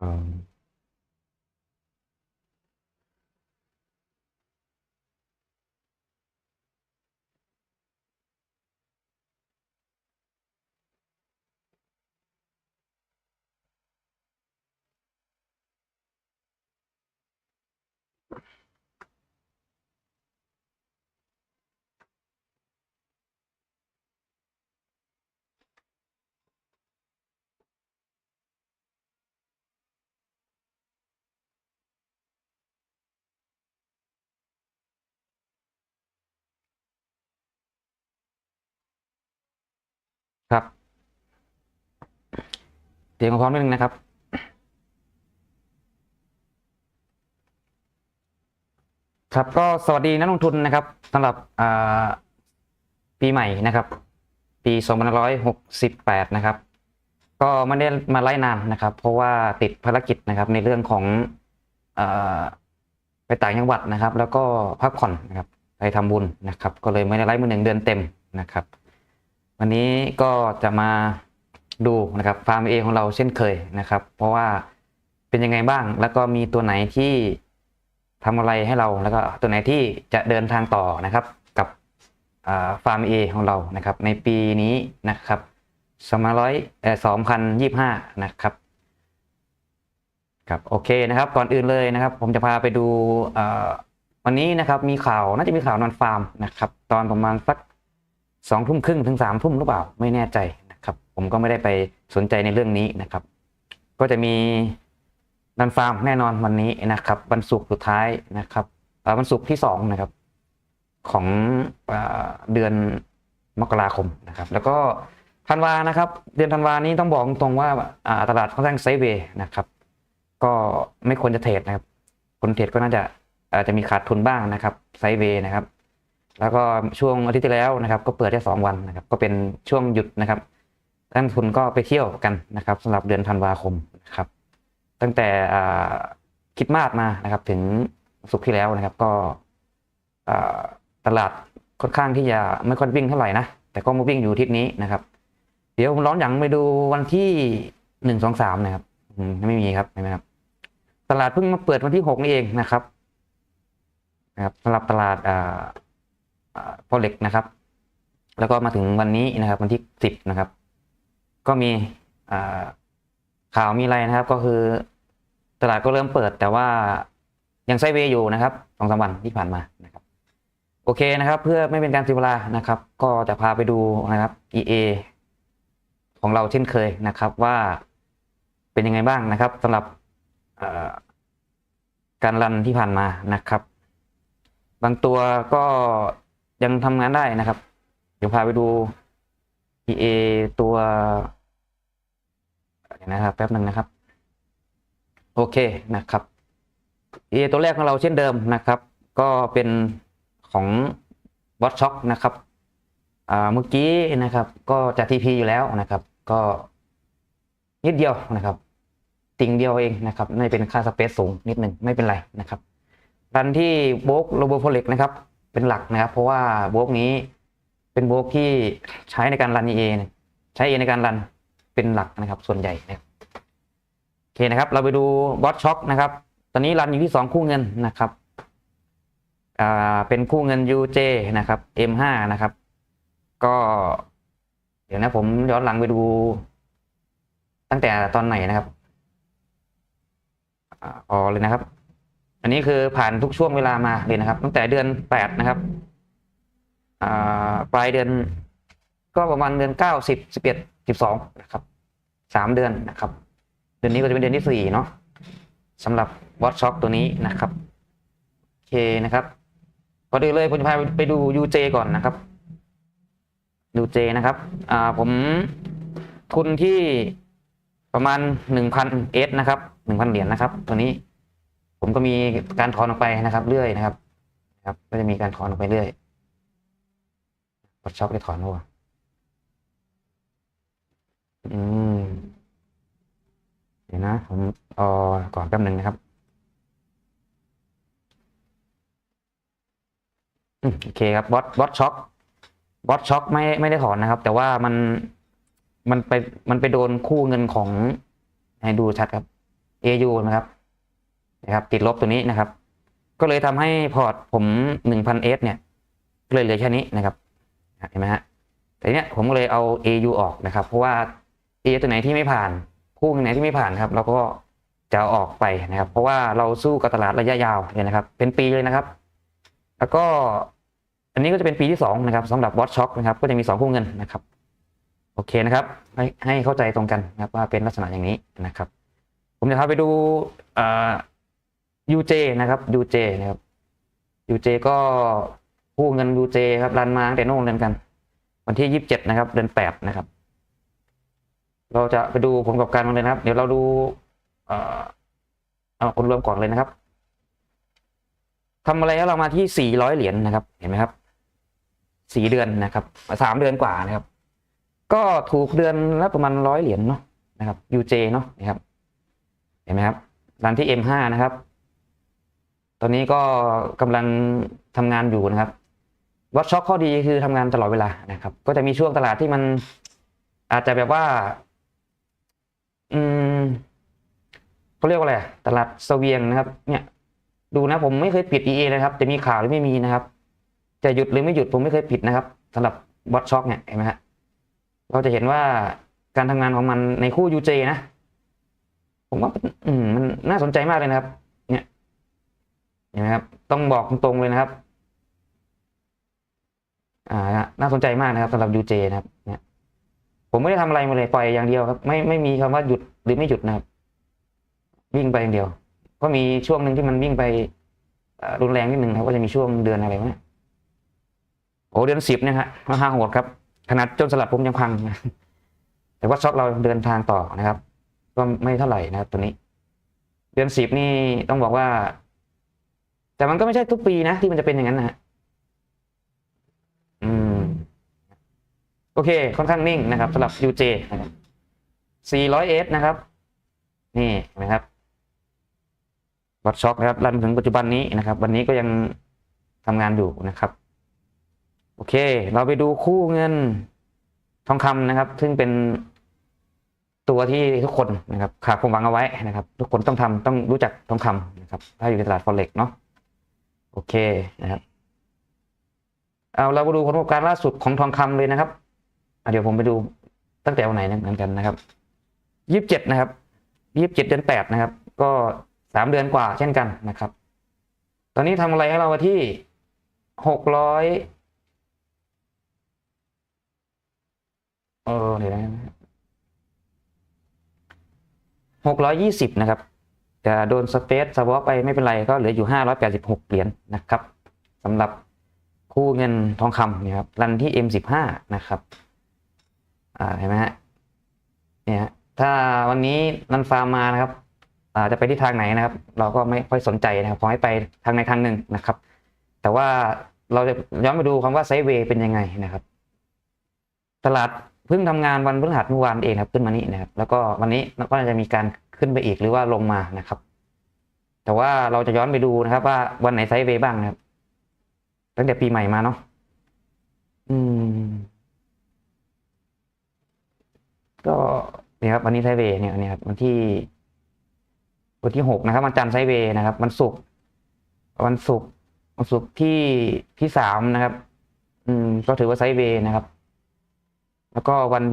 อ๋ เตรียมความพร้อมนิดนึงนะครับ ครับก็สวัสดีนักลงทุนนะครับสำหรับปีใหม่นะครับ ปี2568 นะครับ ก็ไม่ได้มาไล่นานนะครับ เพราะว่าติดภารกิจนะครับในเรื่องของอไปต่างจังหวัดนะครับ แล้วก็พักผ่อนนะครับไปทำบุญนะครับ ก็เลยไม่ได้ไล่มาหนึ่งเดือนเต็มนะครับ วันนี้ก็จะมา ดูนะครับฟาร์มเอของเราเช่นเคยนะครับ เพราะว่าเป็นยังไงบ้าง แล้วก็มีตัวไหนที่ทำอะไรให้เราแล้วก็ตัวไหนที่จะเดินทางต่อนะครับกับฟาร์มเอของเรานะครับ ในปีนี้นะครับสองร้อยสองพันยี่ห้านะครับครับโอเคนะครับ ก่อนอื่นเลยนะครับ ผมจะพาไปดูวันนี้นะครับมีข่าวน่าจะมีข่าวนอนฟาร์มนะครับ ตอนประมาณสักสองทุ่มครึ่งถึงสามทุ่มหรือเปล่าไม่แน่ใจ ครับผมก็ไม่ได้ไปสนใจในเรื่องนี้นะครับ ก็จะมีดันฟาร์มแน่นอนวันนี้นะครับ วันศุกร์สุดท้ายนะครับวันศุกร์ที่สองนะครับของเอเดือนมกราคมนะครับ แล้วก็ธันวานะครับ เดือนธันวานี้ต้องบอกตรงว่าตลาดค่อนข้างไซเวย์นะครับ ก็ไม่ควรจะเทรดนะครับ คนเทรดก็น่าจะอาจจะมีขาดทุนบ้างนะครับไซเวย์นะครับ แล้วก็ช่วงอาทิตย์ที่แล้วนะครับ ก็เปิดได้สองวันนะครับ ก็เป็นช่วงหยุดนะครับ นักทุนก็ไปเที่ยวกันนะครับสำหรับเดือนธันวาคมนะครับ ตั้งแต่คิดมาสมานะครับ ถึงสุกที่แล้วนะครับ ก็ตลาดค่อนข้างที่จะไม่ค่อยวิ่งเท่าไหร่นะแต่ก็มาวิ่งอยู่ทิศนี้นะครับ เดี๋ยวผมร้อนอย่างไปดูวันที่หนึ่งสองสามนะครับไม่มีครับเห็นไหมครับ ตลาดเพิ่งมาเปิดวันที่หกนี่เองนะครับนะครับสำหรับตลาดอ่าพอเล็กนะครับ แล้วก็มาถึงวันนี้นะครับ วันที่สิบนะครับ ก็มีข่าวมีอะไรนะครับ ก็คือตลาดก็เริ่มเปิด แต่ว่ายังไซเวย์อยู่นะครับสองสามวันที่ผ่านมานะครับ โอเคนะครับ เพื่อไม่เป็นการเสียเวลานะครับ ก็จะพาไปดูนะครับ EA ของเราเช่นเคยนะครับว่าเป็นยังไงบ้างนะครับสำหรับการรันที่ผ่านมานะครับ บางตัวก็ยังทำงานได้นะครับ เดี๋ยวพาไปดู EA ตัวนะครับแป๊บหนึ่งนะครับ โอเคนะครับ EA ตัวแรกของเราเช่นเดิมนะครับ ก็เป็นของ w a t c h o c k นะครับเมื่อกี้นะครับ ก็จะ TP อยู่แล้วนะครับ ก็นิดเดียวนะครับ ติ่งเดียวเองนะครับน่เป็นค่าสเปซสูงนิดหนึ่งไม่เป็นไรนะครับรันที่โบกโลโบโพเล็กนะครับ เป็นหลักนะครับ เพราะว่าโบกนี้ เป็นโบกที่ใช้ในการรันเอใช้เอในการรันเป็นหลักนะครับ ส่วนใหญ่นะครับโอเคนะครับ เราไปดูบอสช็อคนะครับ ตอนนี้รันอยู่ที่สองคู่เงินนะครับอ่าเป็นคู่เงิน UJ นะครับ M5 นะครับ ก็ เดี๋ยวนะผมย้อนหลังไปดู ตั้งแต่ตอนไหนนะครับอ่าพอเลยนะครับ อันนี้คือผ่านทุกช่วงเวลามาเลยนะครับ ตั้งแต่เดือนแปดนะครับ ปลายเดือนก็ประมาณเดือนเก้าสิบสิบเอ็ดสิบสองนะครับสามเดือนนะครับ เดือนนี้ก็จะเป็นเดือนที่สี่เนาะสำหรับวอตช็อคตัวนี้นะครับโอเคนะครับก่อนอื่นเลยผมจะพาไปดู UJ ก่อนนะครับ UJ นะครับอ่าผมทุนที่ประมาณหนึ่งพันเอสนะครับหนึ่งพันเหรียญนะครับ ตัวนี้ ผมก็มีการถอนออกไปนะครับ เรื่อยนะครับนะครับ ก็จะมีการถอนออกไปเรื่อย กดช็อคได้ถอนแล้ววะอืมเดี๋ยวนะผมเอก่อนแป๊บหนึ่งนะครับโอเคครับบอสบอสช็อคบอสช็อคไม่ไม่ได้ถอนนะครับ แต่ว่ามันมันไปมันไปโดนคู่เงินของให้ดูชัดครับ AU นะครับนะครับ ติดลบตัวนี้นะครับ ก็เลยทำให้พอร์ตผม 1,000 S เนี่ยเลยเหลือแค่นี้นะครับ เห็นไหมฮะแต่เนี้ยผมก็เลยเอา AU ออกนะครับ เพราะว่า A ตัวไหนที่ไม่ผ่านคู่ไหนที่ไม่ผ่านครับ เราก็จะเอาออกไปนะครับ เพราะว่าเราสู้กับตลาดระยะยาวเนี่ยนะครับ เป็นปีเลยนะครับ แล้วก็อันนี้ก็จะเป็นปีที่สองนะครับสำหรับวอตช็อคนะครับ ก็จะมีสองคู่เงินนะครับ โอเคนะครับ ให้ให้เข้าใจตรงกันนะครับว่าเป็นลักษณะอย่างนี้นะครับ ผมจะพาไปดูอ่า UJ นะครับ UJ นะครับ UJ ก็ คู่เงิน UJ ครับรันมาตั้งแต่โน่นเดือนกัน วันที่ยี่สิบเจ็ดนะครับ เดือนแปดนะครับ เราจะไปดูผลประกอบการกันเลยนะครับ เดี๋ยวเราดูเอ่อเอาคนรวมก่อนเลยนะครับทำอะไรให้เรามาที่สี่ร้อยเหรียญนะครับ เห็นไหมครับสี่เดือนนะครับสามเดือนกว่านะครับ ก็ถูกเดือนละประมาณร้อยเหรียญเนาะนะครับ UJ เนาะนะครับ เห็นไหมครับรันที่ M5 นะครับ ตอนนี้ก็กำลังทำงานอยู่นะครับ วัดช็อคข้อดีคือทำงานตลอดเวลานะครับ ก็จะมีช่วงตลาดที่มันอาจจะแบบว่า อืมเขาเรียกว่าอะไรอะตลาดเสวียงนะครับ เนี่ย ดูนะผมไม่เคยปิด EA นะครับ จะมีข่าวหรือไม่มีนะครับ จะหยุดหรือไม่หยุดผมไม่เคยปิดนะครับสำหรับวัดช็อคเนี่ยเห็นไหมฮะเราจะเห็นว่าการทำงานของมันในคู่ UJ นะ ผมว่าอืมมันน่าสนใจมากเลยนะครับ เนี่ยเห็นไหมครับ ต้องบอกตรงๆเลยนะครับ อ่าน่าสนใจมากนะครับสำหรับ UJ นะครับเนี่ยผมไม่ได้ทำอะไรมาเลยปล่อยอย่างเดียวครับ ไม่ไม่มีคำว่าหยุดหรือไม่หยุดนะครับ วิ่งไปอย่างเดียว ก็มีช่วงหนึ่งที่มันวิ่งไปรุนแรงนิดหนึ่งครับก็จะมีช่วงเดือนอะไรวะเนี่ยโอ้เดือนสิบเนี่ยฮะมาห้าโหดครับ ขนาดจนสลัดผมยังพังนะแต่ว่าช็อคเราเดินทางต่อนะครับ ก็ไม่เท่าไหร่นะครับ ตัวนี้ เดือนสิบนี่ต้องบอกว่า แต่มันก็ไม่ใช่ทุกปีนะที่มันจะเป็นอย่างนั้นนะ อเคค่อนข้างนิ่งนะครับสำหรับ UJ นะครับ 400S นะครับ นี่เห็นไหมครับวัดช็อคนะครับรันถึงปัจจุบันนี้นะครับ วันนี้ก็ยังทำงานอยู่นะครับ โอเค เราไปดูคู่เงินทองคำนะครับ ซึ่งเป็นตัวที่ทุกคนนะครับขาดความหวังเอาไว้นะครับ ทุกคนต้องทำต้องรู้จักทองคำนะครับ ถ้าอยู่ในตลาดฟอเร็กเนาะโอเคนะครับเอาเรามาดูผลประกอบการล่าสุดของทองคำเลยนะครับ เดี๋ยวผมไปดูตั้งแต่วันไหนเหมือนกันนะครับยี่สิบเจ็ดนะครับยี่สิบเจ็ดเดือนแปดนะครับ ก็สามเดือนกว่าเช่นกันนะครับ ตอนนี้ทำอะไรให้เราที่หกร้อยเออเดี๋ยวนะหกร้อยยี่สิบนะครับจะโดนสเปซสวอปไปไม่เป็นไรก็เหลืออยู่ห้าร้อยแปดสิบหกเหรียญนะครับสำหรับคู่เงินทองคำนะครับรันที่ M15 นะครับ อ่าเห็นไหมฮะเนี่ยถ้าวันนี้นันฟาร์มมานะครับอาจะไปที่ทางไหนนะครับ เราก็ไม่ค่อยสนใจนะครับขอให้ไปทางใดทางหนึ่งนะครับ แต่ว่าเราจะย้อนไปดูคำว่าไซเวย์เป็นยังไงนะครับ ตลาดเพิ่งทำงานวันพฤหัสเมื่อวานเองครับ ขึ้นมานี้นะครับ แล้วก็วันนี้ก็จะมีการขึ้นไปอีกหรือว่าลงมานะครับ แต่ว่าเราจะย้อนไปดูนะครับ ว่าวันไหนไซเวย์บ้างนะครับ ตั้งแต่ปีใหม่มาเนาะอืม ก็เนี่ยครับวันนี้ไซเวย์เนี่ยเนี่ยครับวันที่ วันที่หกนะครับวันจันทร์ไซเวย์นะครับวันศุกร์วันศุกร์วันศุกร์ที่ที่สามนะครับ อืม ก็ถือว่าไซเวย์นะครับ แล้วก็วัน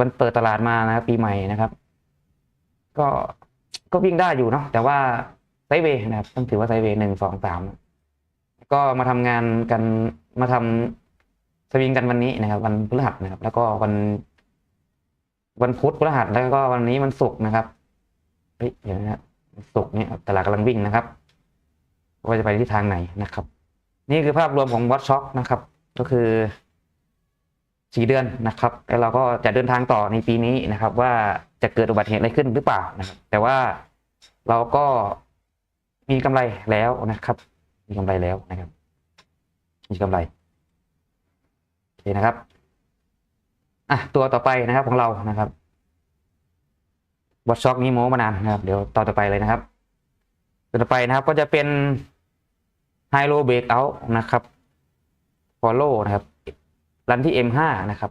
วันเปิดตลาดมานะครับปีใหม่นะครับ ก็ก็วิ่งได้อยู่เนาะแต่ว่าไซเวย์นะครับ ต้องถือว่าไซเวย์หนึ่งสองสามก็มาทำงานกันมาทำสวิงกันวันนี้นะครับ วันพฤหัสนะครับ แล้วก็วัน วันพุธพฤหัสแล้วก็วันนี้วันศุกร์นะครับเฮ้ยเดี๋ยวนะครับศุกร์เนี่ยตลาดกำลังวิ่งนะครับว่าจะไปที่ทางไหนนะครับ นี่คือภาพรวมของวัดช็อคนะครับ ก็คือสี่เดือนนะครับ แล้วเราก็จะเดินทางต่อในปีนี้นะครับ ว่าจะเกิดอุบัติเหตุอะไรขึ้นหรือเปล่านะครับแต่ว่าเราก็มีกำไรแล้วนะครับ มีกำไรแล้วนะครับ มีกำไรโอเคนะครับ อะตัวต่อไปนะครับของเรานะครับบอทช็อคนี้โม้มานานนะครับ เดี๋ยวต่อต่อไปเลยนะครับ ตัวต่อไปนะครับก็จะเป็นไฮโลเบรกเอานะครับฟอลโล่นะครับรันที่ M5 นะครับ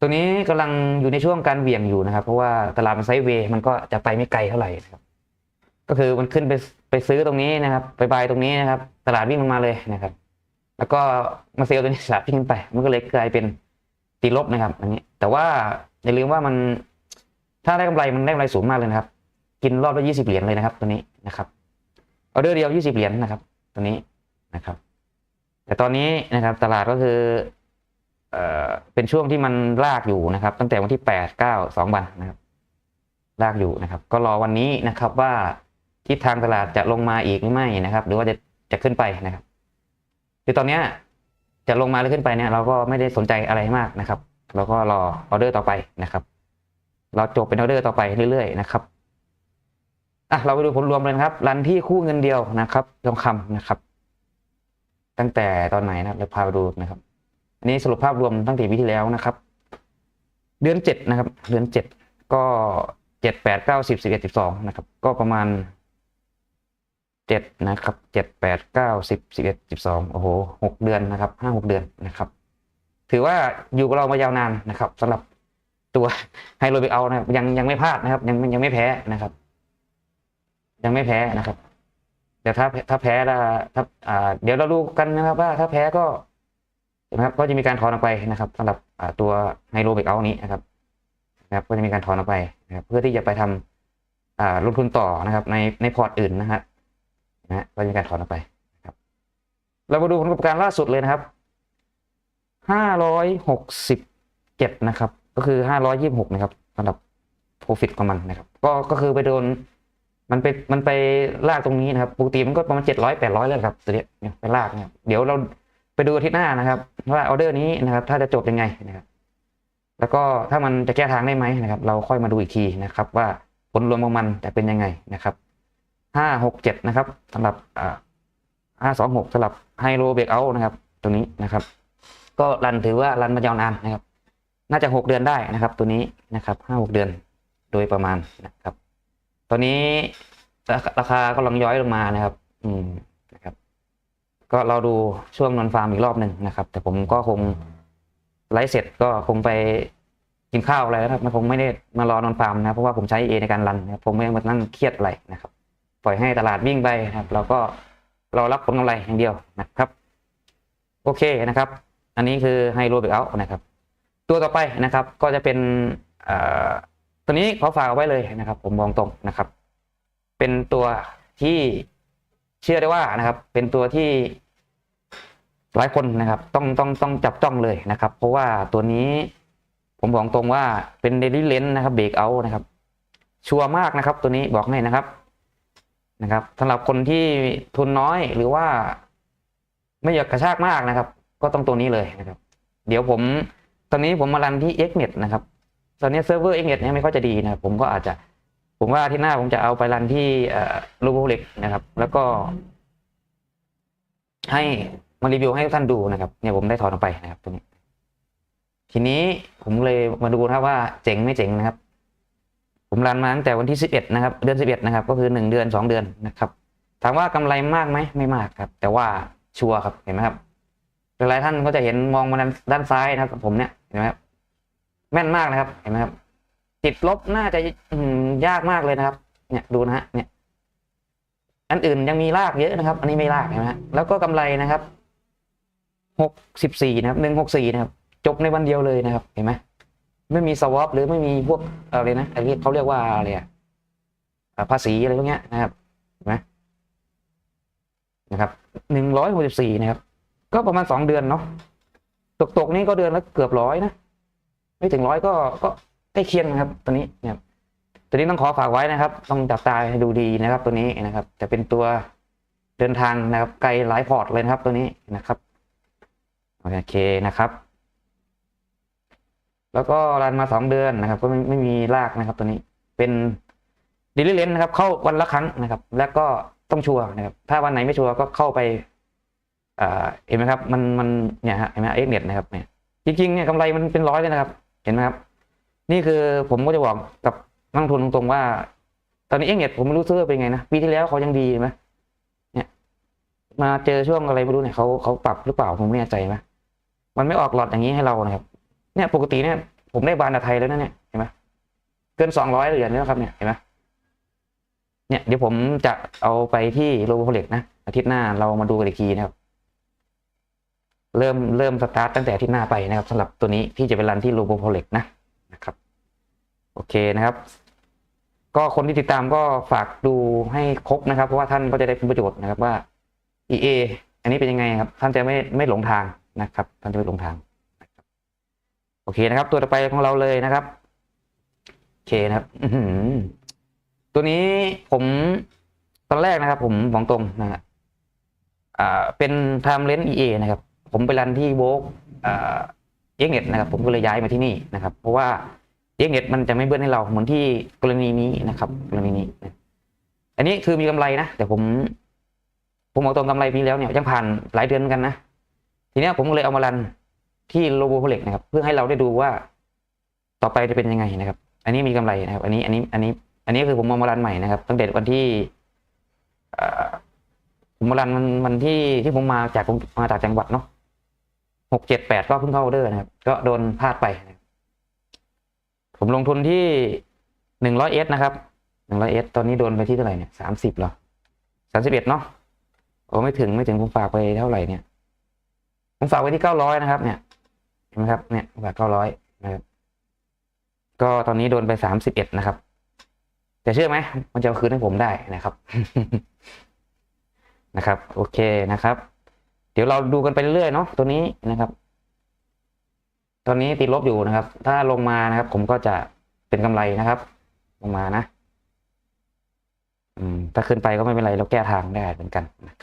ตัวนี้กำลังอยู่ในช่วงการเหวี่ยงอยู่นะครับ เพราะว่าตลาดมันไซด์เวย์มันก็จะไปไม่ไกลเท่าไหร่นะครับ ก็คือมันขึ้นไปไปซื้อตรงนี้นะครับ ไปบายตรงนี้นะครับ ตลาดวิ่งลงมาเลยนะครับ แล้วก็มาเซลล์ตัวนี้ตลาดวิ่งขึ้นไป มันก็เลยกลายเป็น ตีลบนะครับ อันนี้ แต่ว่าอย่าลืมว่ามันถ้าได้กำไรมันได้กำไรสูงมากเลยนะครับ กินรอบละยี่สิบเหรียญเลยนะครับ ตัวนี้นะครับออเดอร์เดียวยี่สิบเหรียญนะครับ ตัวนี้นะครับ แต่ตอนนี้นะครับตลาดก็คือเอ่อเป็นช่วงที่มันลากอยู่นะครับ ตั้งแต่วันที่แปดเก้าสองวันนะครับ ลากอยู่นะครับ ก็รอวันนี้นะครับว่าทิศทางตลาดจะลงมาอีกหรือไม่นะครับ หรือว่าจะจะขึ้นไปนะครับคือตอนเนี้ย จะลงมาหรือขึ้นไปเนี่ยเราก็ไม่ได้สนใจอะไรมากนะครับ เราก็รอออเดอร์ต่อไปนะครับ เราจบเป็นออเดอร์ต่อไปเรื่อยๆนะครับอะเราไปดูผลรวมเลยครับ รันที่คู่เงินเดียวนะครับทองคำนะครับ ตั้งแต่ตอนไหนนะครับเดี๋ยวพาไปดูนะครับอันนี้สรุปภาพรวมตั้งแต่ปีที่แล้วนะครับ เดือนเจ็ดนะครับ เดือนเจ็ดก็เจ็ดแปดเก้าสิบสิบเอ็ดสิบสองนะครับ ก็ประมาณ เจ็ดนะครับเจ็ดแปดเก้าสิบสิบเอ็ดสิบสองโอ้โหหกเดือนนะครับห้าหกเดือนนะครับ ถือว่าอยู่กับเรามายาวนานนะครับสำหรับตัวไฮโลเบกเอานะครับยังยังไม่พลาดนะครับ ยังยังไม่แพ้นะครับ ยังไม่แพ้นะครับแต่ถ้าถ้าแพ้ล้วถ้าอ่าเดี๋ยวเราดูกันนะครับว่าถ้าแพ้ก็นะครับก็จะมีการถอนออกไปนะครับสำหรับอ่าตัวไฮโลเบกเอานี้นะครับนะครับ ก็จะมีการถอนออกไปนะครับ เพื่อที่จะไปทำอ่าลงทุนต่อนะครับ ในในพอร์ตอื่นนะฮะ นะฮะก็จะมีการถอนออกไปนะครับ เรามาดูผลประกอบการล่าสุดเลยนะครับห้าร้อยหกสิบเจ็ดนะครับ ก็คือห้าร้อยยี่สิบหกนะครับสำหรับ profit ของมันนะครับ ก็ก็คือไปโดนมันไปมันไปลากตรงนี้นะครับปกติมันก็ประมาณเจ็ดร้อยแปดร้อยเลยครับตัวเนี้ยเนี่ยไปลากเนะครับเดี๋ยวเราไปดูอาทิตย์หน้านะครับว่าออเดอร์นี้นะครับ ถ้าจะจบยังไงนะครับ แล้วก็ถ้ามันจะแก้ทางได้ไหมนะครับ เราค่อยมาดูอีกทีนะครับ ว่าผลรวมของมันจะเป็นยังไงนะครับ ห้าหกเจ็ดนะครับสำหรับอ่าห้าสองหกสำหรับไฮโลเบรกเอานะครับตรงนี้นะครับ ก็รันถือว่ารันมายาวนานนะครับ น่าจะหกเดือนได้นะครับ ตัวนี้นะครับห้าหกเดือนโดยประมาณนะครับ ตอนนี้ราคาก็ลังย้อยลงมานะครับ อืมนะครับ ก็เราดูช่วงนอนฟาร์มอีกรอบหนึ่งนะครับ แต่ผมก็คงไลฟ์เสร็จก็คงไปกินข้าวอะไรนะครับมันคงไม่ได้มารอนอนฟาร์มนะครับเพราะว่าผมใช้เอในการรันนะครับผมไม่ได้มานั่งเครียดอะไรนะครับ ปล่อยให้ตลาดวิ่งไปนะครับ เราก็รอรับผลกำไรอย่างเดียวนะครับ โอเคนะครับ อันนี้คือไฮโลเบรกเอานะครับ ตัวต่อไปนะครับก็จะเป็นตัวนี้ขอฝากเอาไว้เลยนะครับ ผมมองตรงนะครับ เป็นตัวที่เชื่อได้ว่านะครับ เป็นตัวที่หลายคนนะครับ ต้องต้องต้องจับจ้องเลยนะครับ เพราะว่าตัวนี้ผมบอกตรงว่าเป็นเดลิเลนนะครับเบรกเอานะครับ ชัวร์มากนะครับ ตัวนี้บอกให้นะครับ นะครับสำหรับคนที่ทุนน้อยหรือว่า ไม่อยากกระชากมากนะครับ ก็ต้องตัวนี้เลยนะครับ เดี๋ยวผมตอนนี้ผมมารันที่ Xnet นะครับ ตอนนี้เซิร์ฟเวอร์ Xnet เนี่ยไม่ค่อยจะดีนะครับ ผมก็อาจจะผมว่าอาที่หน้าผมจะเอาไปรันที่ลูโบเล็กนะครับ แล้วก็ ให้มารีวิวให้ทุกท่านดูนะครับเนี่ยผมได้ถอนออกไปนะครับตรงนี้ ทีนี้ผมเลยมาดูนะว่าเจ๋งไม่เจ๋งนะครับ ผมรันมาตั้งแต่วันที่สิบเอ็ดนะครับ เดือนสิบเอ็ดนะครับ ก็คือหนึ่งเดือนสองเดือนนะครับ ถามว่ากำไรมากไหมไม่มากครับ แต่ว่าชัวร์ครับเห็นไหมครับหลายๆท่านก็จะเห็นมองมาด้านซ้ายนะครับผมเนี่ยเห็นไหมครับแม่นมากนะครับเห็นไหมครับติดลบน่าจะยากมากเลยนะครับ เนี่ยดูนะฮะเนี่ย อันอื่นยังมีลากเยอะนะครับ อันนี้ไม่ลากเห็นไหมฮะแล้วก็กำไรนะครับหกสิบสี่นะครับหนึ่งหกสี่นะครับ จบในวันเดียวเลยนะครับ เห็นไหม ไม่มีสวอปหรือไม่มีพวกอะไรนะอะไรเขาเรียกว่าอะไรอะภาษีอะไรพวกเนี้ยนะครับเห็นไหมนะครับหนึ่งร้อยหกสิบสี่นะครับ ก็ประมาณสองเดือนเนาะตกตกๆนี่ก็เดือนละเกือบร้อยนะไม่ถึงร้อยก็ก็ใกล้เคียงนะครับ ตัวนี้เนี่ยตัวนี้ต้องขอฝากไว้นะครับ ต้องจับตาให้ดูดีนะครับ ตัวนี้นะครับ จะเป็นตัวเดินทางนะครับ ไกลหลายพอร์ตเลยนะครับ ตัวนี้นะครับโอเคนะครับ แล้วก็รันมาสองเดือนนะครับ ก็ไม่ไม่มีลากนะครับ ตัวนี้เป็นดิลิเลนนะครับ เข้าวันละครั้งนะครับ แล้วก็ต้องชัวร์นะครับ ถ้าวันไหนไม่ชัวร์ก็เข้าไปอ่าเห็นไหมครับมันมันเนี่ยฮะเห็นไหมเอ็กเน็ตนะครับเนี่ยจริงๆเนี่ยกำไรมันเป็นร้อยเลยนะครับ เห็นไหมครับ นี่คือผมก็จะบอกกับนักลงทุนตรงๆว่า ตอนนี้เอ็กเน็ตผมไม่รู้ซื้อเป็นไงนะปีที่แล้วเขายังดีไหมเนี่ย มาเจอช่วงอะไรไม่รู้เนี่ยเขาเขาปรับหรือเปล่าผมไม่แน่ใจไหมมันไม่ออกหลอดอย่างนี้ให้เรานะครับ เนี่ยปกติเนี่ยผมได้บานอะไทยแล้วนะเนี่ยเห็นไหมเกินสองร้อยเหรียญแล้วครับเนี่ยเห็นไหมเนี่ยเดี๋ยวผมจะเอาไปที่โลโบโพเล็กนะอาทิตย์หน้าเรามาดูกันอีกทีนะครับ เริ่มเริ่มสตาร์ทตั้งแต่อาทิตย์หน้าไปนะครับสำหรับตัวนี้ที่จะเป็นรันที่โลโบโพเล็กนะนะครับ โอเคนะครับ ก็คนที่ติดตามก็ฝากดูให้ครบนะครับ เพราะว่าท่านก็จะได้ประโยชน์นะครับว่า EA อันนี้เป็นยังไงครับ ท่านจะไม่ไม่หลงทางนะครับ ท่านจะไม่หลงทาง อเคนะครับ ตัวต่อไปของเราเลยนะครับโอเคนะครับตัวนี้ผมตอนแรกนะครับ ผมบอกตรงนะฮะอ่าเป็นไทม์เลน EA นะครับ ผมไปรันที่โวกอ่าเอ็กเน็ตนะครับ ผมก็เลยย้ายมาที่นี่นะครับ เพราะว่าเอ็กเน็ตมันจะไม่เบิ้ลให้เราเหมือนที่กรณีนี้นะครับ กรณีนี้นะอันนี้คือมีกำไรนะแต่ผม ผมบอกตรงกำไรปีแล้วเนี่ยยังผ่านหลายเดือนกันนะทีนี้ผมก็เลยเอามารัน ที่โลโบโพเล็กนะครับ เพื่อให้เราได้ดูว่าต่อไปจะเป็นยังไงนะครับ อันนี้มีกำไรนะครับ อันนี้อันนี้อันนี้อันนี้คือผมเอามารันใหม่นะครับ ตั้งแต่วันที่อ่อผมมารันมันวันที่ที่ผมมาจากมาจากจังหวัดเนาะหกเจ็ดแปดก็เพิ่งเข้าออเดอร์นะครับ ก็โดนพลาดไปนะผมลงทุนที่หนึ่งร้อยเอสนะครับหนึ่งร้อยเอสตอนนี้โดนไปที่เท่าไหร่เนี่ยสามสิบเหรอสามสิบเอ็ดเนาะโอ้ไม่ถึงไม่ถึงผมฝากไปเท่าไหร่เนี่ยผมฝากไว้ที่เก้าร้อยนะครับ เนี่ย นไหมครับเนี่ยฝากเก้าร้อยนะครับ ก็ตอนนี้โดนไปสามสิบเอ็ดนะครับ แต่เชื่อไหมมันจะคืนให้ผมได้นะครับ นะครับ โอเคนะครับ เดี๋ยวเราดูกันไปเรื่อยๆเนาะตัวนี้นะครับ ตอนนี้ติดลบอยู่นะครับ ถ้าลงมานะครับ ผมก็จะเป็นกำไรนะครับ ลงมานะ อืม ถ้าขึ้นไปก็ไม่เป็นไรเราแก้ทางได้เหมือนกันนะ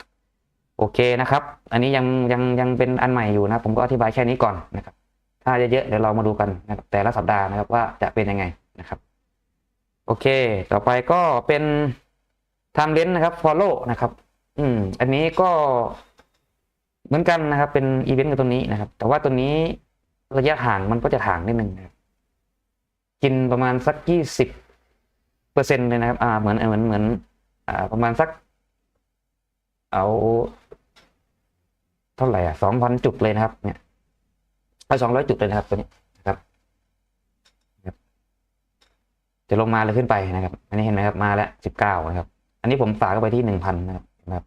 โอเคนะครับ อันนี้ยังยังยังเป็นอันใหม่อยู่นะ ผมก็อธิบายแค่นี้ก่อนนะครับ ถ้าเยอะๆเดี๋ยวเรามาดูกันนะครับแต่ละสัปดาห์นะครับว่าจะเป็นยังไงนะครับโอเค ต่อไปก็เป็นทำเลนนะครับ follow นะครับ อืม อันนี้ก็เหมือนกันนะครับ เป็นอีเวนต์กับตัวนี้นะครับ แต่ว่าตัวนี้ระยะห่างมันก็จะห่างนิดนึงนะครับ กินประมาณสักยี่สิบเปอร์เซ็นต์เลยนะครับ อ่า เหมือนเหมือนเหมือน อ่า ประมาณสัก เอา เท่าไหร่อะสองพันจุดเลยนะครับ เนี่ย เอาสองร้อยจุดเลยนะครับตัวนี้นะครับ จะลงมาเลยขึ้นไปนะครับ อันนี้เห็นไหมครับมาแล้วสิบเก้านะครับ อันนี้ผมฝากเข้าไปที่หนึ่งพันนะครับนะครับ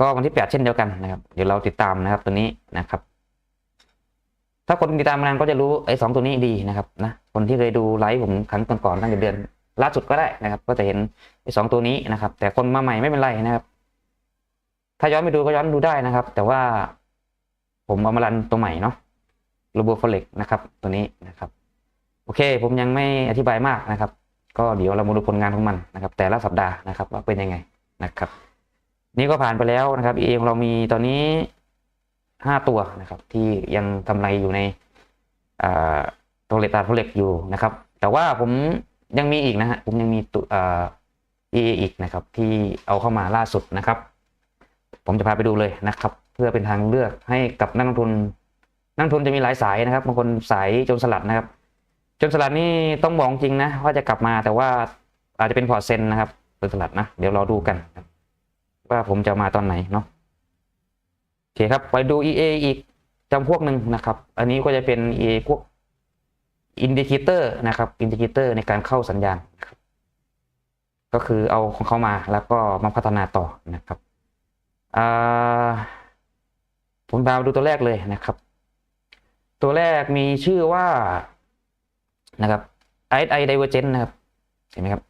ก็วันที่แปดเช่นเดียวกันนะครับ เดี๋ยวเราติดตามนะครับตัวนี้นะครับ ถ้าคนติดตามมานานก็จะรู้ไอ้สองตัวนี้ดีนะครับนะคนที่เคยดูไลฟ์ผมครั้งก่อนๆตั้งแต่เดือนล่าสุดก็ได้นะครับ ก็จะเห็นไอ้สองตัวนี้นะครับ แต่คนมาใหม่ไม่เป็นไรนะครับ ถ้าย้อนไปดูก็ย้อนดูได้นะครับ แต่ว่าผมเอามารันตัวใหม่เนาะ โรโบฟอเล็กนะครับตัวนี้นะครับ โอเค ผมยังไม่อธิบายมากนะครับ ก็เดี๋ยวเรามาดูผลงานของมันนะครับ แต่ละสัปดาห์นะครับว่าเป็นยังไงนะครับ นี่ก็ผ่านไปแล้วนะครับเองเรามีตอนนี้ห้าตัวนะครับ ที่ยังกำไรอยู่ในตัวเลตาโปรเล็กอยู่นะครับ แต่ว่าผมยังมีอีกนะฮะผมยังมีตัวอ่า EA อีกนะครับ ที่เอาเข้ามาล่าสุดนะครับ ผมจะพาไปดูเลยนะครับ เพื่อเป็นทางเลือกให้กับนักลงทุน นักลงทุนจะมีหลายสายนะครับบางคนสายจนสลัดนะครับ จนสลัดนี่ต้องบอกจริงนะว่าจะกลับมาแต่ว่าอาจจะเป็นพอร์ตเซนนะครับจนสลัดนะเดี๋ยวราดูกันว่าผมจะมาตอนไหนเนาะโอเคครับไปดู EA อีกจำพวกหนึ่งนะครับ อันนี้ก็จะเป็น EA พวกอินดิเคเตอร์นะครับอินดิเคเตอร์ในการเข้าสัญญาณก็คือเอาของเขามาแล้วก็มาพัฒนาต่อนะครับผมพามาดูตัวแรกเลยนะครับ ตัวแรกมีชื่อว่านะครับ ISI Divergent นะครับเห็นไหมครับ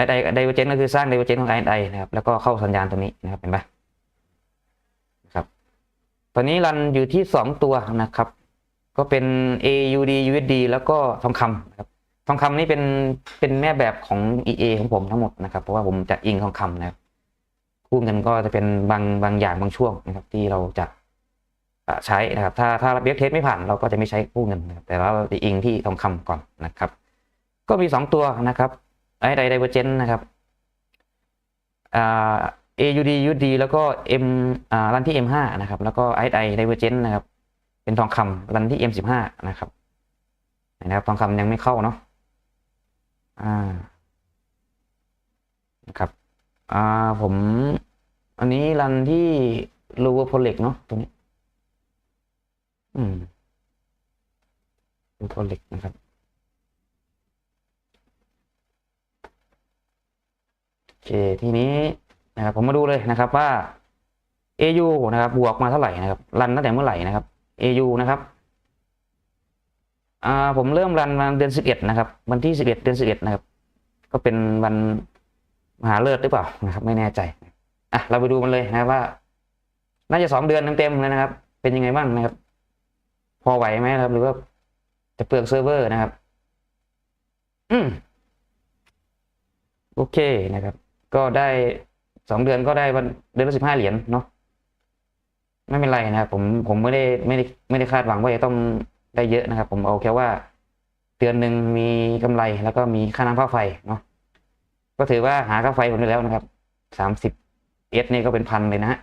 ISI Divergent ก็คือสร้าง Divergent ของ ISI นะครับแล้วก็เข้าสัญญาณตัวนี้นะครับเห็นไหมครับ ตอนนี้รันอยู่ที่สองตัวนะครับ ก็เป็น AUD USD แล้วก็ทองคำนะครับทองคำนี่เป็นเป็นแม่แบบของ EA ของผมทั้งหมดนะครับเพราะว่าผมจะอิงทองคำนะครับคู่เงินก็จะเป็นบางบางอย่างบางช่วงนะครับที่เราจะ ใช้นะครับ ถ้าถ้าเบียกเทสไม่ผ่านเราก็จะไม่ใช้คู่เงินนะครับแต่เราจะอิงที่ทองคำก่อนนะครับ ก็มีสองตัวนะครับไอไดไดเวอร์เจนนะครับอ่า AUD UD แล้วก็ M อ่ารันที่ M5 นะครับ แล้วก็ ISI Divergent นะครับ เป็นทองคำรันที่ M15 นะครับนะครับ ทองคำยังไม่เข้าเนาะอ่านะครับอ่าผม อันนี้รันที่ lower p o l e x เนาะตัวนี้ อืม lower p o l e x นะครับเค ทีนี้นะครับ ผมมาดูเลยนะครับว่า AU นะครับ บวกมาเท่าไหร่นะครับ รันตั้งแต่เมื่อไหร่นะครับ AU นะครับอ่าผมเริ่มรันมาเดือนสิบเอ็ดนะครับ วันที่สิบเอ็ดเดือนสิบเอ็ดนะครับ ก็เป็นวันมหาเลิศหรือเปล่านะครับ ไม่แน่ใจอะเราไปดูมันเลยนะครับว่า น่าจะสองเดือนเต็มๆเลยนะครับ เป็นยังไงบ้างนะครับ พอไหวไหมครับ หรือว่าจะเปลืองเซิร์ฟเวอร์นะครับ อืมโอเคนะครับ ก็ได้สองเดือนก็ได้วันเดือนละสิบห้าเหรียญเนาะไม่เป็นไรนะครับผมผมไม่ได้ไม่ได้ไม่ได้คาดหวังว่าจะต้องได้เยอะนะครับ ผมเอาแค่ว่า เดือนหนึ่งมีกำไรแล้วก็มีค่าน้ำค่าไฟเนาะก็ถือว่าหาค่าไฟผมได้แล้วนะครับสามสิบเอสนี่ก็เป็นพันเลยนะฮะ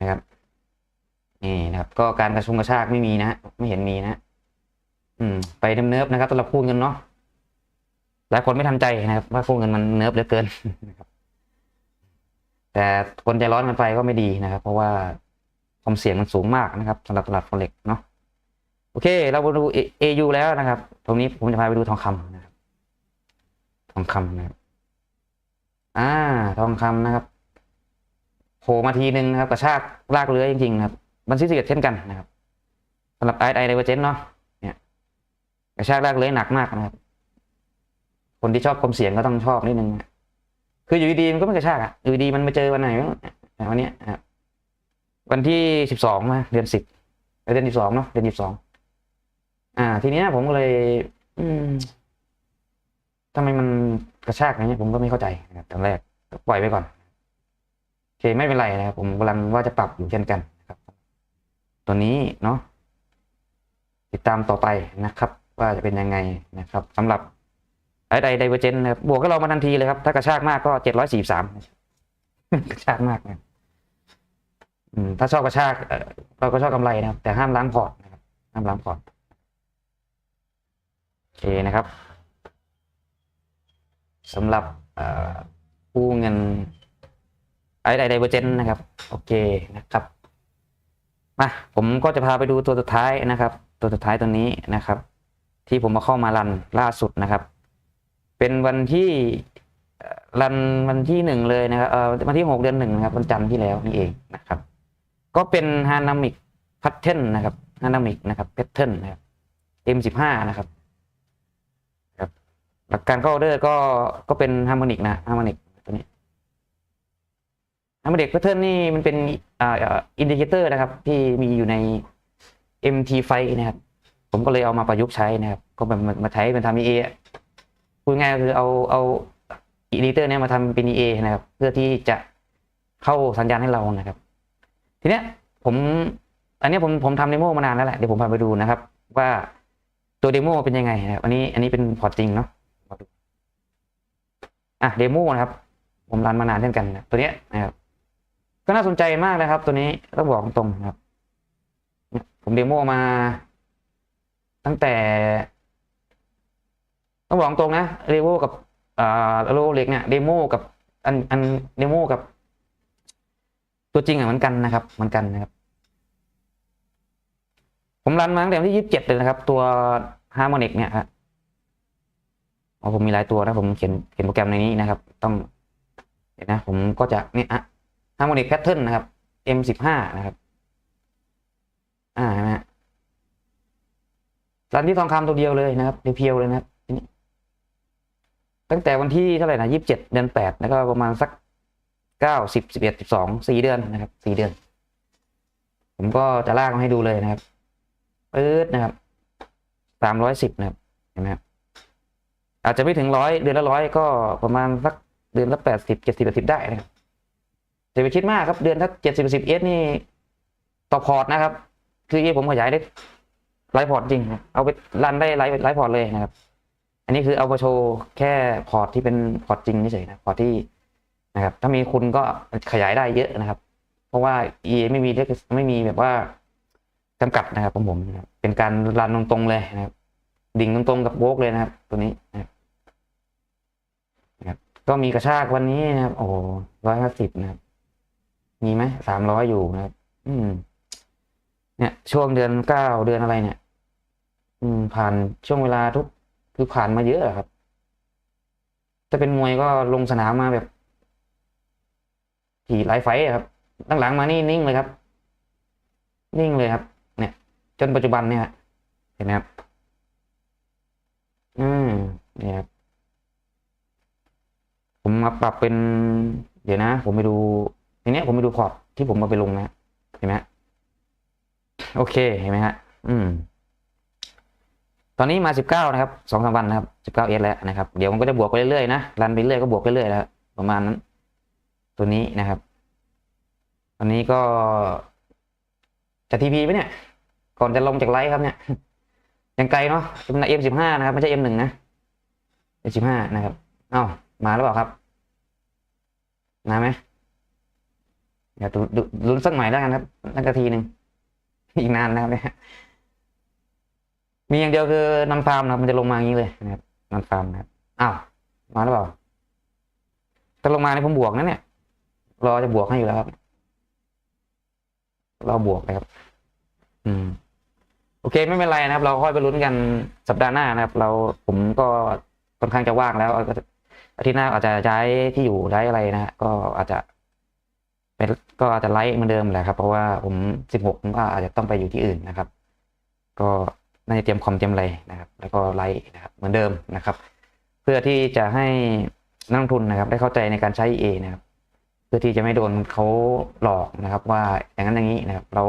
นะครับ นี่นะครับ ก็การกระชุมกระชากไม่มีนะไม่เห็นมีนะอืม ไปเนิบๆนะครับสำหรับคู่เงินเนาะหลายคนไม่ทันใจนะครับ ว่าคู่เงินมันเนิบเหลือเกินนะครับ แต่คนใจร้อนกันไปก็ไม่ดีนะครับ เพราะว่าความเสี่ยงมันสูงมากนะครับสำหรับตลาดฟอเร็กเนาะโอเค เรามาดู AU แล้วนะครับ ตรงนี้ผมจะพาไปดูทองคำนะครับ ทองคำนะครับอ่า ทองคำนะครับโผล่มาทีนึงนะครับกระชากลากเรือจริงๆนะครับ บันที่สิบเอ็ดเช่นกันนะครับสำหรับไอไอเดเวอร์เจนเนาะเนี่ยกระชากลากเรือหนักมากนะครับ คนที่ชอบความเสี่ยงก็ต้องชอบนิดนึงคืออยู่ดีๆมันก็ไม่กระชากอะอยู่ดีมันไปเจอวันไหนวันนี้ครับวันที่สิบสองมาเดือนสิบเดือนสิบสองเนาะเดือนสิบสองอ่า ทีเนี้ยผมก็เลย อืมทำไมมันกระชากอย่างเงี้ยผมก็ไม่เข้าใจนะครับตอนแรกปล่อยไปก่อนโอเคไม่เป็นไรนะครับผมกำลังว่าจะปรับอยู่เช่นกัน ตัวนี้เนาะติดตามต่อไปนะครับ ว่าจะเป็นยังไงนะครับสำหรับไอไดไดเวอร์เจนนะครับบวกก็เรามาทันทีเลยครับ ถ้ากระชากมากก็เจ็ดร้อยสี่สามกระชากมากนะถ้าชอบกระชากเราก็ชอบกำไรนะครับ แต่ห้ามล้างพอร์ตนะครับห้ามล้างพอร์ตโอเคนะครับสำหรับเอ่อผู้เงินไอไดไดเวอร์เจนนะครับ โอเคนะครับ มาผมก็จะพาไปดูตัวสุดท้ายนะครับ ตัวสุดท้ายตัวนี้นะครับ ที่ผมมาเข้ามารันล่าสุดนะครับ เป็นวันที่รันวันที่หนึ่งเลยนะครับเอ่อวันที่หกเดือนหนึ่งนะครับวันจันทร์ที่แล้วนี่เองนะครับ ก็เป็นฮานามิกพัทเทนนะครับฮานามิกนะครับแพทเทิร์นนะครับ M15 นะครับครับหลักการเข้าออเดอร์ก็ก็เป็นฮาร์โมนิกนะฮาร์โมนิก ตัวนี้ฮาร์โมนิกแพทเทิร์นนี่มันเป็นอ่าอินดิเคเตอร์นะครับที่มีอยู่ใน MT5 นะครับ ผมก็เลยเอามาประยุกต์ใช้นะครับ ก็มามาใช้เป็นทำ EA พูดง่ายก็คือเอาเอาอีดิเคเตอร์เนี่ยมาทำเป็น EA นะครับ เพื่อที่จะเข้าสัญญาณให้เรานะครับ ทีเนี้ยผมอันเนี้ยผมผมทำเดโมมานานแล้วแหละเดี๋ยวผมพาไปดูนะครับ ว่าตัวเดโมเป็นยังไงนะครับอันนี้อันนี้เป็นพอร์ตจริงเนาะมาดูอะเดโมนะครับ ผมรันมานานเช่นกันนะตัวเนี้ยนะครับ ก็น่าสนใจมากนะครับ ตัวนี้ต้องบอกตรงครับ ผมเดโมมา ตั้งแต่ ต้องบอกตรงนะเดโมกับอ่าโลเล็กเนี่ยเดโมกับอันอันเดโมกับ ตัวจริงอะเหมือนกันนะครับเหมือนกันนะครับ ผมรันมาตั้งแต่วันที่ยี่สิบเจ็ดเลยนะครับ ตัวฮาร์โมนิกเนี่ยครับอ๋อผมมีหลายตัวนะผมเขียนเขียนโปรแกรมในนี้นะครับ ต้องเดี๋ยวนะ ผมก็จะเนี่ยอะ ฮาร์โมนิกแพทเทิร์นนะครับ M สิบห้านะครับ อ่าเห็นไหมฮะรันที่ทองคำตัวเดียวเลยนะครับเพียวๆเลยนะครับนี้ตั้งแต่วันที่เท่าไหร่นะยี่สิบเจ็ดเดือนแปดแล้วก็ประมาณสักเก้าสิบสิบเอ็ดสิบสองสี่เดือนนะครับสี่เดือน ผมก็จะลากมาให้ดูเลยนะครับปื๊ดนะครับสามร้อยสิบนะครับเห็นไหมครับอาจจะไม่ถึงร้อยเดือนละร้อยก็ประมาณสักเดือนละแปดสิบเจ็ดสิบแปดสิบได้นะครับ จะไปคิดมากครับ เดือนถ้าเจ็ดสิบสิบเอสนี่ต่อพอร์ตนะครับ คือเอผมขยายได้ไลฟ์พอร์ตจริง เอาไปรันได้ไลฟ์ไลฟ์พอร์ตเลยนะครับ อันนี้คือเอามาโชว์แค่พอร์ตที่เป็นพอร์ตจริงเฉยนะพอร์ตที่นะครับ ถ้ามีคุณก็ขยายได้เยอะนะครับ เพราะว่า e ไม่มีไม่มีแบบว่าจำกัดนะครับของผมนะครับเป็นการรันตรงๆเลยนะครับ ดิ่งตรงๆกับโวกเลยนะครับ ตัวนี้นะครับ ก็มีกระชากวันนี้นะครับ โอ้ร้อยห้าสิบนะครับ มีไหมสามร้อยอยู่นะครับ อืม เนี่ย ช่วงเดือนเก้าเดือนอะไรเนี่ย อืม ผ่านช่วงเวลาทุกคือผ่านมาเยอะครับถ้าเป็นมวยก็ลงสนามมาแบบกี่หลายไฟครับตั้งหลังมานี่นิ่งเลยครับ นิ่งเลยครับ เนี่ย จนปัจจุบันเนี่ยเห็นไหมครับ อืมเนี่ยครับผมมาปรับเป็น เดี๋ยวนะ ผมไปดู ทีนี้ผมไปดูพอร์ตที่ผมมาไปลงนะ เห็นไหมฮะโอเค เห็นไหมฮะ อืม ตอนนี้มาสิบเก้านะครับสองสามวันนะครับสิบเก้าเอสแล้วนะครับ เดี๋ยวมันก็จะบวกไปเรื่อยๆนะ รันไปเรื่อยก็บวกไปเรื่อยแล้วประมาณนั้น ตัวนี้นะครับ ตอนนี้ก็จะทีพีไหมเนี่ย ก่อนจะลงจากไลฟ์ครับเนี่ย ยังไกลเนาะเป็นเอ็มสิบห้านะครับ ไม่ใช่เอ็มหนึ่งนะเอ็มสิบห้านะครับ เอ้า มาหรือเปล่าครับ มาไหม เดี๋ยวดูดูลุ้นสักหน่อยแล้วกันครับนักทีหนึ่งอีกนานนะครับเนี่ยมีอย่างเดียวคือนอนฟาร์มนะครับมันจะลงมาอย่างนี้เลยนะครับนอนฟาร์มนะครับอ้าวมาหรือเปล่าถ้าลงมาในผมบวกนะเนี่ยรอจะบวกให้อยู่แล้วครับรอบวกนะครับ อืม โอเคไม่เป็นไรนะครับ เราค่อยไปลุ้นกันสัปดาห์หน้านะครับ เราผมก็ค่อนข้างจะว่างแล้วอาทิตย์หน้าอาจจะย้ายที่อยู่ย้ายอะไรนะฮะก็อาจจะ ป็นก็อาจจะไลฟ์เหมือนเดิมแหละครับ เพราะว่าผมสิบหกผมก็อาจจะต้องไปอยู่ที่อื่นนะครับ ก็น่าจะเตรียมคอมเตรียมอะไรนะครับ แล้วก็ไลฟ์นะครับเหมือนเดิมนะครับ เพื่อที่จะให้นักลงทุนนะครับ ได้เข้าใจในการใช้ EA นะครับเพื่อที่จะไม่โดนเขาหลอกนะครับ ว่าอย่างนั้นอย่างนี้นะครับ เรา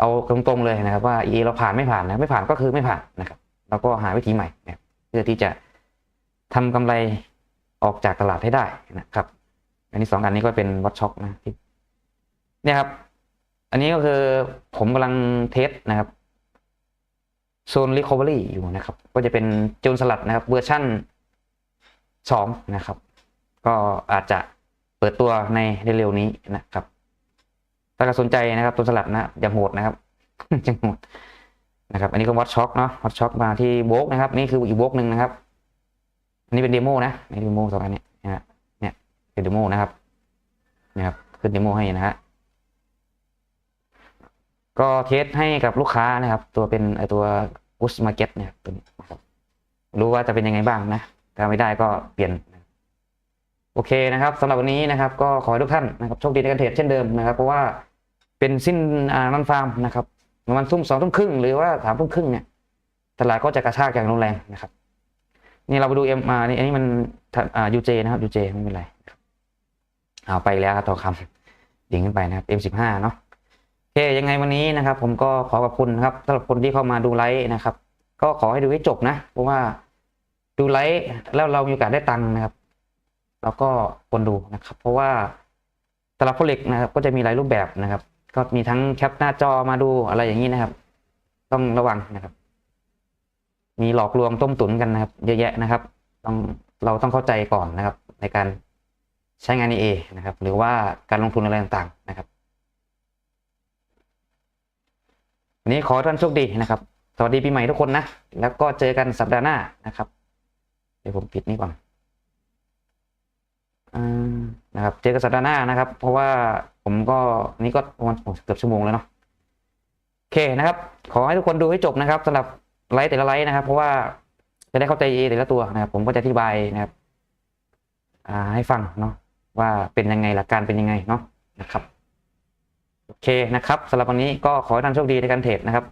เอาตรงๆเลยนะครับ ว่า EA เราผ่านไม่ผ่านนะไม่ผ่านก็คือไม่ผ่านนะครับเราก็หาวิธีใหม่นะครับเพื่อที่จะทำกำไรออกจากตลาดให้ได้นะครับ อันนี้สองอันนี้ก็เป็นวัดช็อคนะที่เนี่ยครับ อันนี้ก็คือผมกำลังเทสนะครับโซน Recovery อยู่นะครับ ก็จะเป็นจูนสลัดนะครับเวอร์ชั่นสองนะครับ ก็อาจจะเปิดตัวในเร็วๆนี้นะครับ ถ้าใครสนใจนะครับตัวสลัดนะอย่างโหดนะครับยังโหดนะครับ อันนี้ก็วัดช็อคเนาะวัดช็อคมาที่โบกนะครับ นี่คืออีกโบกหนึ่งนะครับ อันนี้เป็นเดโมนะในเดโมสองอันนี้ เดโมนะครับนะครับขึ้นเดโมให้นะฮะก็เทสให้กับลูกค้านะครับ ตัวเป็นไอตัวกุสมาเก็ตเนี่ยตัวนี้รู้ว่าจะเป็นยังไงบ้างนะถ้าไม่ได้ก็เปลี่ยนโอเคนะครับสำหรับวันนี้นะครับ ก็ขอให้ทุกท่านนะครับโชคดีในการเทรดเช่นเดิมนะครับ เพราะว่าเป็นสิ้นนอนฟาร์มนะครับประมาณทุ่มสองทุ่มครึ่งหรือว่าสามทุ่มครึ่งเนี่ยตลาดก็จะกระชากอย่างรุนแรงนะครับ นี่เราไปดูเอ็มอานี่อันนี้มันอ่ายูเจนะครับยูเจไม่เป็นไร เอาไปแล้วครับต่อคำดิ่งขึ้นไปนะครับ M15 เนาะโอเคยังไงวันนี้นะครับ ผมก็ขอขอบคุณนะครับสำหรับคนที่เข้ามาดูไลฟ์นะครับ ก็ขอให้ดูให้จบนะ เพราะว่าดูไลฟ์แล้วเรามีโอกาสได้ตังค์นะครับ แล้วก็คนดูนะครับ เพราะว่าตลาดโฟเล็กนะครับ ก็จะมีหลายรูปแบบนะครับ ก็มีทั้งแคปหน้าจอมาดูอะไรอย่างนี้นะครับ ต้องระวังนะครับ มีหลอกลวงต้มตุ๋นกันนะครับ เยอะแยะนะครับ ต้องเราต้องเข้าใจก่อนนะครับ ในการ ใช้งาน EA นะครับ หรือว่าการลงทุนอะไรต่างๆนะครับวันนี้ขอท่านโชคดีนะครับ สวัสดีปีใหม่ทุกคนนะ แล้วก็เจอกันสัปดาห์หน้านะครับ เดี๋ยวผมปิดนี่ก่อนอ่านะครับ เจอกันสัปดาห์หน้านะครับ เพราะว่าผมก็นี่ก็ประมาณเกือบชั่วโมงแล้วเนาะโอเคนะครับ ขอให้ทุกคนดูให้จบนะครับสำหรับไลฟ์แต่ละไลฟ์นะครับ เพราะว่าจะได้เข้าใจเอแต่ละตัวนะครับ ผมก็จะอธิบายนะครับ อ่าให้ฟังเนาะ ว่าเป็นยังไงหลักการเป็นยังไงเนาะนะครับโอเคนะครับสำหรับวันนี้ก็ขอให้ท่านโชคดีในการเทรดนะครับ